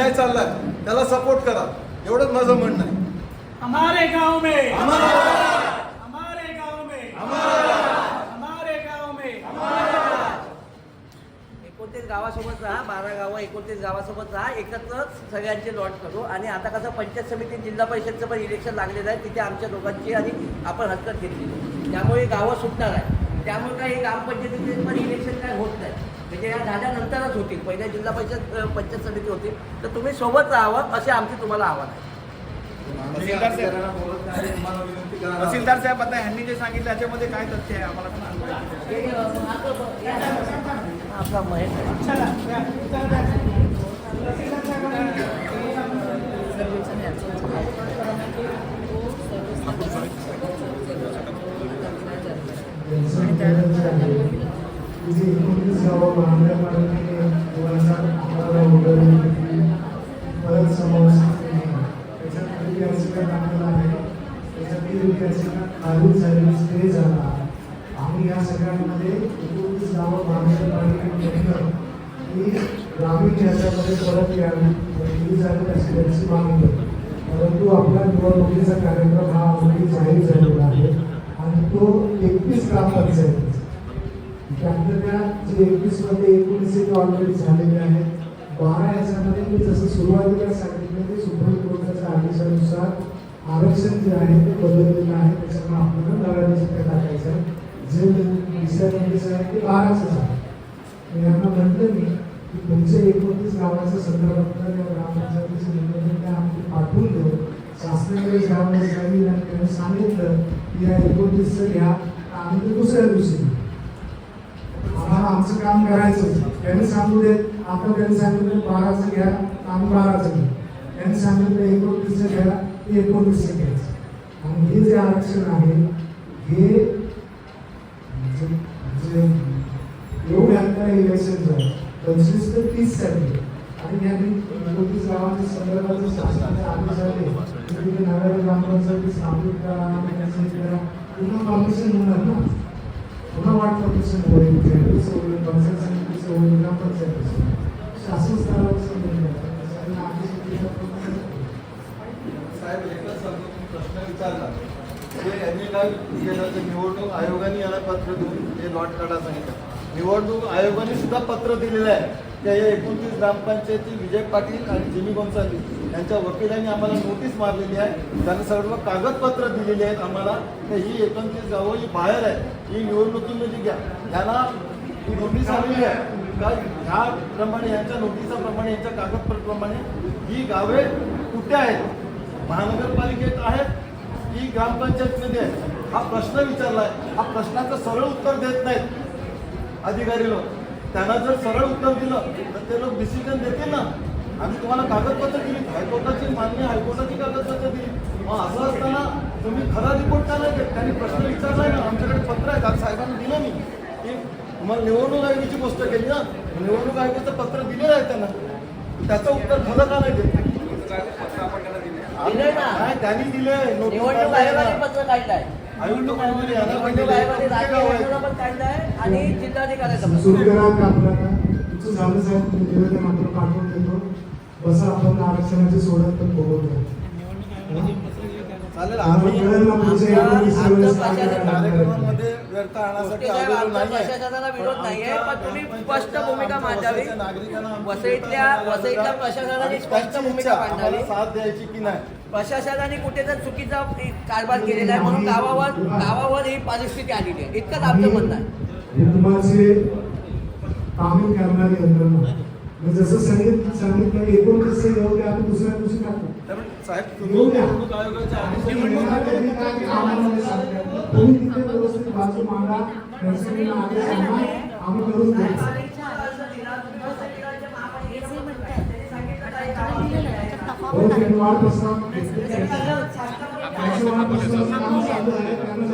काय चाललाय? त्याला सपोर्ट करा. एवढंच माझं म्हणणं आहे. हमारे गांव में हमारा हमारे गांव में हमारा हमारे गांव में. एकोणतीस गावासोबत राहा बारा गावं एकोणतीस गावासोबत राहा एकत्र सगळ्यांचे लॉट करू. आणि आता कसं पंचायत समिती जिल्हा परिषदचं पण इलेक्शन लागलेलं आहे. तिथे आमच्या दोघांची आणि आपण हरकत घेतली. त्यामुळे गावं सुटणार आहे. त्यामुळे काही ग्रामपंचायतीचे पण इलेक्शन म्हणजे या झाल्यानंतरच होतील पहिल्या जिल्हा परिषद पंचायत समिती होतील तर तुम्ही सोबत राहावं असे आमचे तुम्हाला आव्हान आहे. तहसीलदार साहेब. आता ह्यांनी जे सांगितलं त्याच्यामध्ये काय तथ्य आहे? आम्हाला पण आपला महेश आहे. चला या. तिथे एकोणतीस गावं महानगरपालिकेने दोन हजार अकराला उघडली परत समावेश केली त्याच्यात ऐतिहासिक दाखला आहे त्याच्यात खाली झाली स्टे झाला आम्ही या सगळ्यांमध्ये एकोणतीस गावं महानगरपालिकेने घेतलं की ग्रामीण याच्यामध्ये परत यावी ही झाली अशी त्यांची मागणी परंतु आपला निवडणुकीचा कार्यक्रम हा ऑलरेडी जाहीर झालेला आहे. आणि तो एकतीस ग्रामपंचायत त्यातल्या त्या जे एकवीसमध्ये एकोणीस एक ऑलरेडी झालेले आहेत बारा याच्यामध्ये मी जसं सुरुवातीला सांगितलं की सुप्रीम कोर्टाच्या आदेशानुसार आरक्षण जे आहे ते बदललेलं आहे त्याच्यामुळे आपल्याला नव्याने शिक्का टाकायचं आहे. जे दुसऱ्या नोटीस आहे ते बाराचं आहे यांना म्हटलं मी की तुमचे एकोणतीस गावाचं संदर्भात या ग्रामपंचायतीचे त्या आम्ही पाठवून देऊ शासनाकडे ग्रामपंचायत त्यांनी सांगितलं की या एकोणतीसचं घ्या आम्ही दुसऱ्या दिवशी आमचं काम करायचं त्यांनी सांगू देत आता त्यांनी सांगितलं बाराचं घ्या आम्ही बाराचं घ्या. त्यांनी सांगितलं एकोणतीसचं घ्या ते एकोणतीसचं घ्यायचं आणि हे जे आरक्षण आहे हे जे- एवढे आता इलेक्शन झालं पंचवीस ते तीससाठी आणि यांनी एकोणतीस गावाच्या संदर्भात शासनाचे आदेश आले. तिथे नव्या ग्रामपंचायती स्थापित करा पुन्हा परमिशन होणार ना? पुन्हा वाट परमिशन होईल जनतेचं होईल पंचायत समितीचं होईल ग्रामपंचायतीचं शासन स्तरावर साहेब एकच सांगतो तुम्ही प्रश्न विचारला म्हणजे यांनी काय तर निवडणूक आयोगाने याला पत्र देऊन हे लॉट काढा सांगितलं निवडणूक आयोगाने सुद्धा पत्र दिलेलं आहे त्या या एकोणतीस ग्रामपंचायती विजय पाटील आणि जिमी गोंसाली यांच्या वकिलांनी आम्हाला नोटीस मारलेली आहे. त्यांना सर्व कागदपत्र दिलेली आहेत आम्हाला. तर ही एकोणतीस गावं ही बाहेर आहे. ही निवडणुकीमध्ये घ्या यांना ही नोटीस आलेली आहे. का ह्याप्रमाणे यांच्या नोटिसाप्रमाणे यांच्या कागदपत्राप्रमाणे ही गावे कुठे आहेत? महानगरपालिकेत आहेत की ग्रामपंचायतमध्ये आहेत? हा प्रश्न विचारलाय हा प्रश्नाचं सरळ उत्तर देत नाहीत अधिकारी लोक त्यांना जर सरळ उत्तर दिलं तर ते लोक डिसिजन देतील ना? आम्ही तुम्हाला कागदपत्र दिली. हायकोर्टाची मान्य हायकोर्टाची कागदपत्र दिली. मग असं असताना तुम्ही खरा रिपोर्ट का नाही देत? त्यांनी प्रश्न विचारलाय ना. आमच्याकडे पत्र आहे काल साहेबांना दिलं मी. की तुम्हाला निवडणूक आयोगाची गोष्ट केली ना. निवडणूक आयोगाचं पत्र दिलेलं आहे त्यांना. त्याचं उत्तर खरं का नाही देत? दिलंय ना. नाही, त्यांनी दिले निवडणूक आयोगाने पत्र काढलंय. निवडणूक. आयोगाने काढलाय आणि जिल्हाधिकाऱ्याचा पण. सुरू करा का आपल्याला तुमचं झालं साहेब तुम्ही निवेदन आपण पाठवून देतो. बसा आपण आरक्षणाची सोडत पण स्पष्ट भूमिका मांडावी. वसईतल्या वसईतल्या. प्रशासनाने आणि स्पष्ट त्यांची भूमिका इच्छा मांडावी. आम्हाला साथ द्यायची की नाही प्रशासनाने कुठे तर चुकीचा कारभार केलेला आहे म्हणून गावावर गावावर ही परिस्थिती आलेली आहे इतकंच आमचं म्हणणं आहे हुकुमाचे कामे करणारी यंत्रणा मी जसं सांगितलं सांगितलं एकोणतीस येऊ द्या आपण दुसऱ्या दिवशी टाकू त्यामुळे साहेब तुम्ही येऊ द्या. निवडणूक आयोगाच्या आदेशाने येणार त्यांनी काय की आम्हाला नाही सांगतात. तुम्ही तिथे व्यवस्थित बाजू मांडा नर्सरीला आदेश आणा आम्ही करून देऊ हो, त्यांनी वाढ प्रस्ताव त्यांची वाढ प्रस्तावाचं काम चालू आहे त्यांना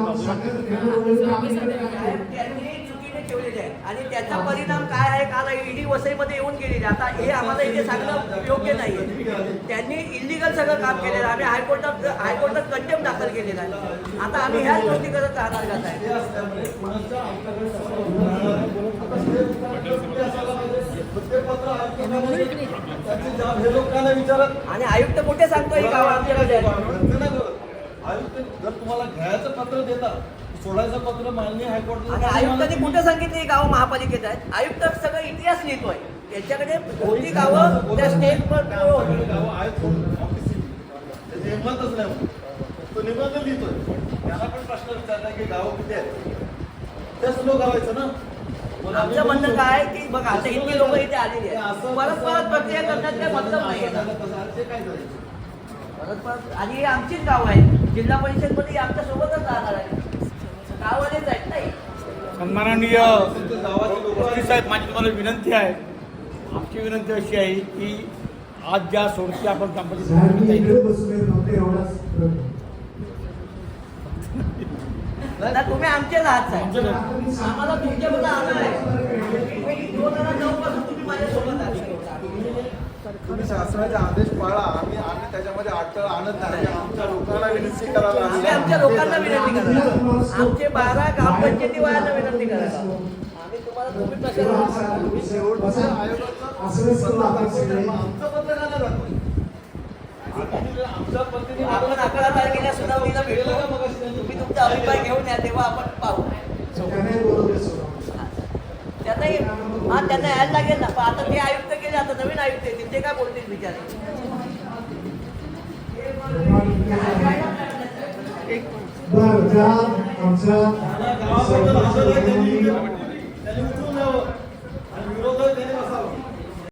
ठेवलेले आहे आणि त्याचा परिणाम काय आहे? काल ईडी वसईमध्ये येऊन गेलेले आता हे आम्हाला इथे सांगणं योग्य नाही त्यांनी इलिगल सगळं काम केलेलं आहे. आम्ही हायकोर्टात हायकोर्टात कंटेम दाखल केलेला आहे. आता आम्ही ह्याच गोष्टी करत राहणार का साहेब? हे आणि आयुक्त कुठे सांगतो ही गाव आमच्याकडे आहेत. घरचं नाही करत. आयुक्त जर तुम्हाला घ्यायचं पत्र देतात सोडायचं पत्र माननीय आणि आयुक्तांनी कुठे सांगितलं ही गावं महापालिकेत आहेत? आयुक्त सगळं इतिहास लिहितोय. त्याच्याकडे होती गावं त्या स्टेटवर गावं? आहेत सोडून ऑफिस त्याची हिंमतच नाही. तो निबंध लिहितोय. त्याला पण प्रश्न विचारला की गावं कुठे आहेत? तेच लोक गावायचं ना? मग आम्ही आमचं म्हणणं बोलतो. काय की बघा आता इतकी लोक इथे आलेली ते आहेत असं- परत परत प्रक्रिया करण्यात काही मतलब नाही आहे तसं ते काय करायचं? परत परत आणि हे आमचीच गाव आहे. जिल्हा परिषदमध्ये आमच्या सोबतच राहणार आहे. गाववालेच आहेत नाही सन्माननीय साहेब माझी तुम्हाला विनंती आहे. आमची विनंती अशी आहे की आज ज्या सोडची आपण तुम्ही आमचेच आहात साहेब. आम्हाला तुमच्याकडे आलं आहे. दोन हजार नऊ पासून तुम्ही शासनाचे आदेश पाळा. आम्ही आम्ही त्याच्यामध्ये अडथळा आणत नाही. आमच्या लोकांना विनंती करायला आम्ही आमच्या लोकांना विनंती करणार आमचे बारा ग्रामपंचायती वयाला विनंती करणार आम्ही तुम्हाला तुम्ही कशाला तुम्ही शेवटचं आयोगाचं करू आमचं पत्र का नाही दाखवत? तुम्ही आमच्या पद्धतीने आपण अकरा तारखेला सुनावणीला भेटू. तुम्ही तुमचा अभिप्राय घेऊन या तेव्हा आपण पाहू त्याने बोलवले सोडा. त्यांनाही हा त्यांना यायला लागेल ना पण आता ते आयुक्त गेले आता नवीन आयुक्त येतील ते काय बोलतील बिचारे बरं